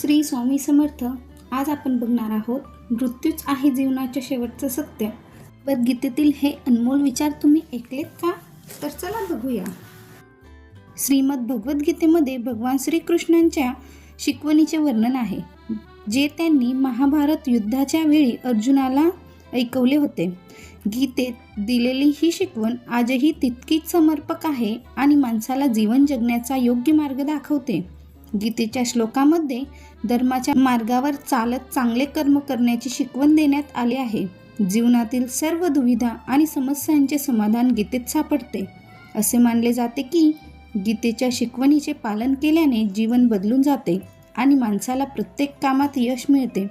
श्री स्वामी समर्थ आज आपण बघणार आहोत मृत्यूच आहे जीवनाच्या शेवटचं सत्य. भगवद्गीतेतील हे अनमोल विचार तुम्ही ऐकलेत का? तर चला बघूया. श्रीमद भगवद्गीतेमध्ये भगवान श्रीकृष्णांच्या शिकवणीचे वर्णन आहे जे त्यांनी महाभारत युद्धाच्या वेळी अर्जुनाला ऐकवले होते. गीतेत दिलेली ही शिकवण आजही तितकीच समर्पक आहे आणि माणसाला जीवन जगण्याचा योग्य मार्ग दाखवते. गीतेच्या श्लोकामध्ये धर्माच्या मार्गावर चालत चांगले कर्म करण्याची शिकवण देण्यात आली आहे. जीवनातील सर्व दुविधा आणि समस्यांचे समाधान गीतेत सापडते. असे मानले जाते की गीतेच्या शिकवणीचे पालन केल्याने जीवन बदलून जाते आणि माणसाला प्रत्येक कामात यश मिळते.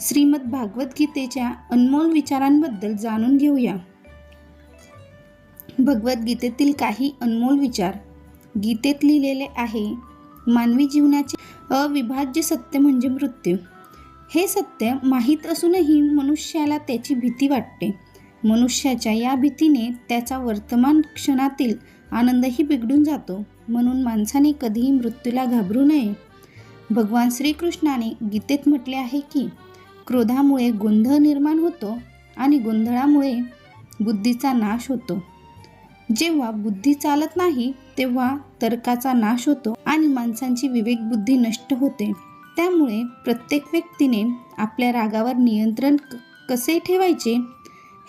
श्रीमद भागवत गीतेच्या अनमोल विचारांबद्दल जाणून घेऊया. भगवद्गीतेतील काही अनमोल विचार. गीतेत लिहिलेले आहे मानवी जीवनाचे अविभाज्य सत्य म्हणजे मृत्यू. हे सत्य माहीत असूनही मनुष्याला त्याची भीती वाटते. मनुष्याच्या या भीतीने त्याचा वर्तमान क्षणातील आनंदही बिघडून जातो. म्हणून माणसाने कधीही मृत्यूला घाबरू नये. भगवान श्रीकृष्णाने गीतेत म्हटले आहे की क्रोधामुळे गोंधळ निर्माण होतो आणि गोंधळामुळे बुद्धीचा नाश होतो. जेव्हा बुद्धी चालत नाही तेव्हा तर्काचा नाश होतो आणि माणसांची विवेकबुद्धी नष्ट होते. त्यामुळे प्रत्येक व्यक्तीने आपल्या रागावर नियंत्रण कसे ठेवायचे?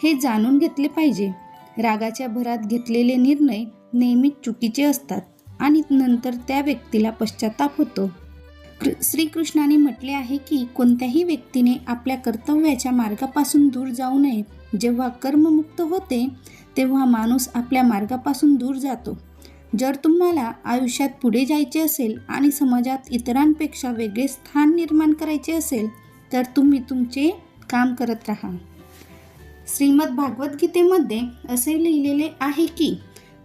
हे जाणून घेतले पाहिजे. रागाच्या भरात घेतलेले निर्णय नेहमीच चुकीचे असतात आणि नंतर त्या व्यक्तीला पश्चाताप होतो. कृ- श्रीकृष्णाने म्हटले आहे की कोणत्याही व्यक्तीने आपल्या कर्तव्याच्या मार्गापासून दूर जाऊ नये. जेव्हा कर्ममुक्त होते तेव्हा माणूस आपल्या मार्गापासून दूर जातो. जर तुम्हाला आयुष्यात पुढे जायचे असेल आणि समाजात इतरांपेक्षा वेगळे स्थान निर्माण करायचे असेल तर तुम्ही तुमचे काम करत राहा. श्रीमद भागवद्गीतेमध्ये असे लिहिलेले आहे की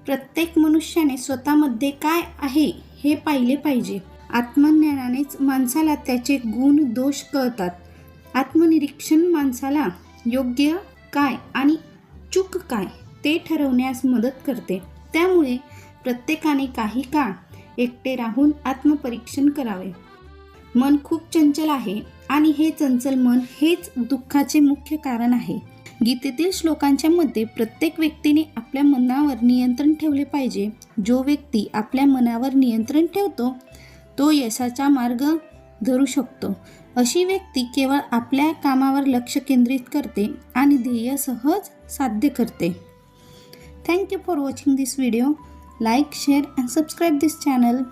प्रत्येक मनुष्याने स्वतःमध्ये काय आहे हे पाहिले पाहिजे. आत्मज्ञानानेच माणसाला त्याचे गुण दोष कळतात. आत्मनिरीक्षण माणसाला योग्य काय आणि चूक काय ते ठरवण्यास मदत करते. त्यामुळे प्रत्येकाने काही काळ एकटे राहून आत्मपरीक्षण करावे. मन खूप चंचल आहे आणि हे चंचल मन हेच दुःखाचे मुख्य कारण आहे. गीतेतील श्लोकांच्या मध्ये प्रत्येक व्यक्तीने आपल्या मनावर नियंत्रण ठेवले पाहिजे. जो व्यक्ती आपल्या मनावर नियंत्रण ठेवतो तो यशाचा मार्ग धरू शकतो. अशी व्यक्ती केवळ आपल्या कामावर लक्ष केंद्रित करते आणि ध्येय सहज साध्य करते. Thank you for watching this video like share and subscribe this channel